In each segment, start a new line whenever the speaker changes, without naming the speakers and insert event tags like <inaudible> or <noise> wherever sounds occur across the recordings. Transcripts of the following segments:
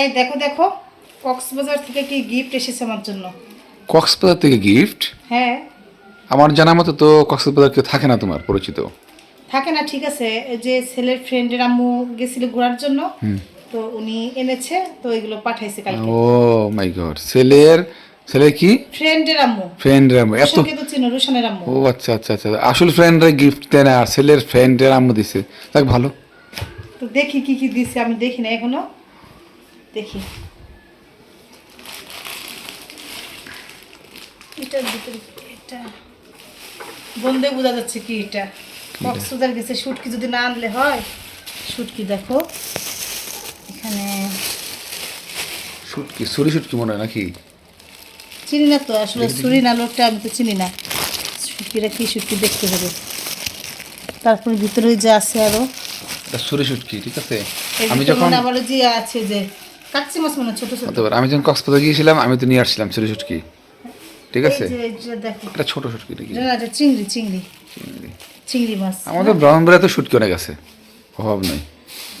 এই দেখো দেখো কক্সবাজার থেকে কি গিফট এসেছে আমার জন্য?
কক্সবাজার থেকে গিফট
হ্যাঁ।
আমার জানা মতো তো কক্সবাজার কেউ থাকে না তোমার পরিচিত।
থাকে না ঠিক আছে। এই যে ছেলের ফ্রেন্ডের আম্মু গেছিল ঘোরার জন্য তো উনি এনেছে তো এগুলো পাঠাইছে কালকে।
ও মাই গড ছেলের ছেলে কি?
ফ্রেন্ডের আম্মু।
ফ্রেন্ডের আম্মু
এত তো চিনো রুশানের আম্মু।
ও আচ্ছা আচ্ছা আচ্ছা। আসল ফ্রেন্ডরা গিফট দেয় না আর ছেলের ফ্রেন্ডের আম্মু দিছে। দেখ ভালো।
তো দেখি কি কি দিছে আমি দেখি না এখনও। দেখি। এটার ভিতরে এটা। বন্ধে বোঝা যাচ্ছে কি এটা। কক্সবাজার গেছে? শুটকি যদি না আনলে হয়? শুটকি দেখো। এখানে
শুটকি সরি শুটকি মনে হয় নাকি?
চিনি না তো আসলে চুরি না লোকটা আমি তো চিনি না। শুটকিটা কি শুটকি দেখতে হবে? তারপরে ভিতরে যে আছে আরও।
এটা সরি শুটকি ঠিক আছে? আমি যখন
ওই যে আছে যে কাচ্চি মাছ মনে হয় ছোট ছোট।
হতে আমি যখন কক্সবাজার গিয়েছিলাম আমি তো নিয়ে আসছিলাম সরি শুটকি। ঠিক আছে? এটা ছোট শুটকি নাকি?
না, চিংড়ি চিংড়ি। চিংড়ি। মাছ।
আমাদের ব্রাহ্মণবাড়িয়া তো শুটকি অনেক আছে। অভাব নাই।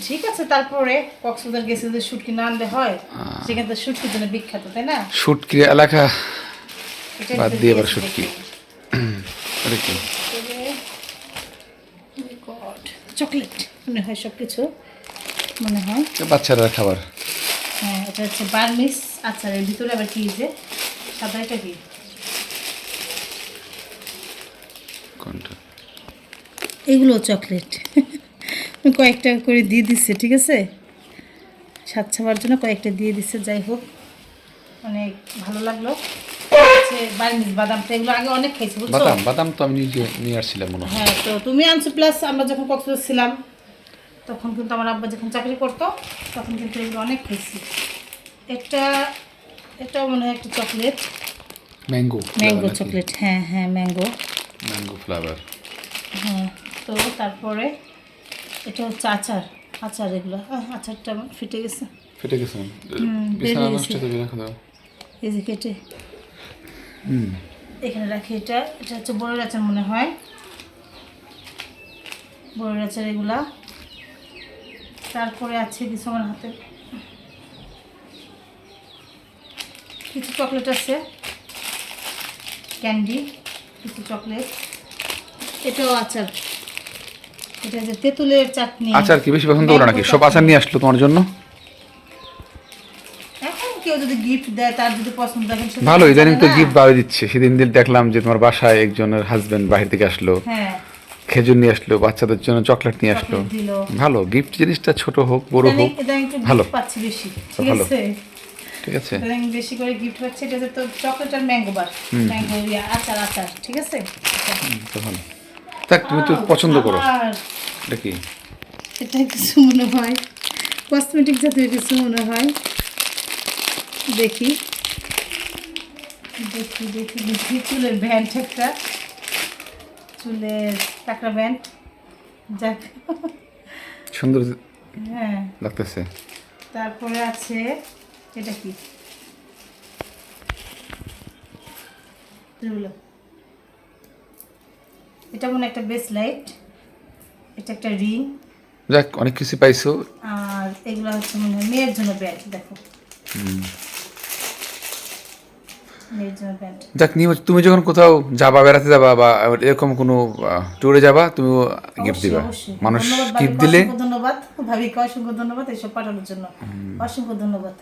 ঠিক আছে তারপরে কক্সবাজার গেছে যে শুটকি না আনলে হয়। সেখানে তো শুটকির জন্য বিখ্যাত তাই না?
শুটকির এলাকা বাদ দিয়ে
আছে
শুটকি। <clears throat> কি?
চকলেট মনে হয় সব কিছু মনে হয়।
বাচ্চারা খাবার।
হ্যাঁ এটা হচ্ছে বার্মিস। আচারের ভিতরে আবার কি যে? সাদা এটা কি?
কোনটা?
এগুলো চকলেট। <laughs> কয়েকটা করে দিয়ে দিচ্ছে ঠিক আছে? স্বাদ ছাবার জন্য কয়েকটা দিয়ে দিচ্ছে যাই হোক। অনেক ভালো লাগল। হচ্ছে বার্মিস বাদামটা এগুলো আগে অনেক খাইছি বুঝছ?
বাদাম বাদাম তো আমি নিয়ে আসছিলাম মনে হয়।
হ্যাঁ তো তুমি আনছো প্লাস আমরা যখন কক্সবাজার ছিলাম তখন কিন্তু আমার আব্বা যখন চাকরি করতো তখন কিন্তু এগুলো অনেক খাইছি। এটা এটাও মনে হয় একটা চকলেট।
ম্যাঙ্গো
ম্যাঙ্গো চকলেট হ্যাঁ হ্যাঁ ম্যাঙ্গো
ম্যাঙ্গো ফ্লেভার
হ্যাঁ তো তারপরে এটা হচ্ছে আচার আচার এগুলো। আচারটা আমার ফিটে গেছে।
ফেটে গেছে বিছানা
গেছে।
নষ্ট রাখা দাও
এই যে কেটে। এখানে রাখি এটা। এটা হচ্ছে বড়ের আচার মনে হয়। বড়ের আচার এগুলা। তারপরে আছে কিছু আমার হাতে। কিছু চকলেট আছে। ক্যান্ডি কিছু চকলেট এটাও আচার। এটা যে তেঁতুলের চাটনি।
আচার কি বেশি পছন্দ করো নাকি? সব আচার নিয়ে আসলো তোমার জন্য?
এখন কেউ যদি গিফট দেয় তার যদি পছন্দ হয়
ভালো ইদানিং তো গিফট বাড়িয়ে দিচ্ছে। সেদিন দিন দেখলাম যে তোমার বাসায় একজনের হাজবেন্ড বাহির থেকে আসলো।
হ্যাঁ।
খেজুর নিয়ে আসলো বাচ্চাদের জন্য চকলেট নিয়ে আসলো। ভালো গিফট জিনিসটা ছোট হোক বড় হোক ভালো।
পাচ্ছি বেশি ঠিক। আছে?
ঠিক আছে?
বেশি করে গিফট পাচ্ছি এটা তো চকলেট আর ম্যাঙ্গো বার ম্যাঙ্গো আচার আচার ঠিক আছে?
হুম, তো থাক তুমি তো পছন্দ করো। এটা কি?
এটা কিছু মনে হয়। কসমেটিক জাতীয় কিছু মনে হয়। দেখি। দেখি দেখি দেখি। চুলের ব্যান্ড একটা। চুলের টাকরা ব্যান্ড যাক।
সুন্দর
হ্যাঁ।
লাগতেছে।
তারপরে আছে এটা কি। এটা মনে একটা বেস লাইট এটা একটা রিং
যাক অনেক কিছু পাইছো।
আর এগুলো হচ্ছে মনে হয় মেয়ের জন্য ব্যান্ড দেখো।
যাক নিয়ে তুমি যখন কোথাও যাবা বেড়াতে যাবা বা এরকম কোনো ট্যুরে যাবা তুমি গিফট দিবা। মানুষ গিফট দিলে
ধন্যবাদ। ভাবিকে অসংখ্য ধন্যবাদ এইসব পাঠানোর জন্য। অসংখ্য ধন্যবাদ।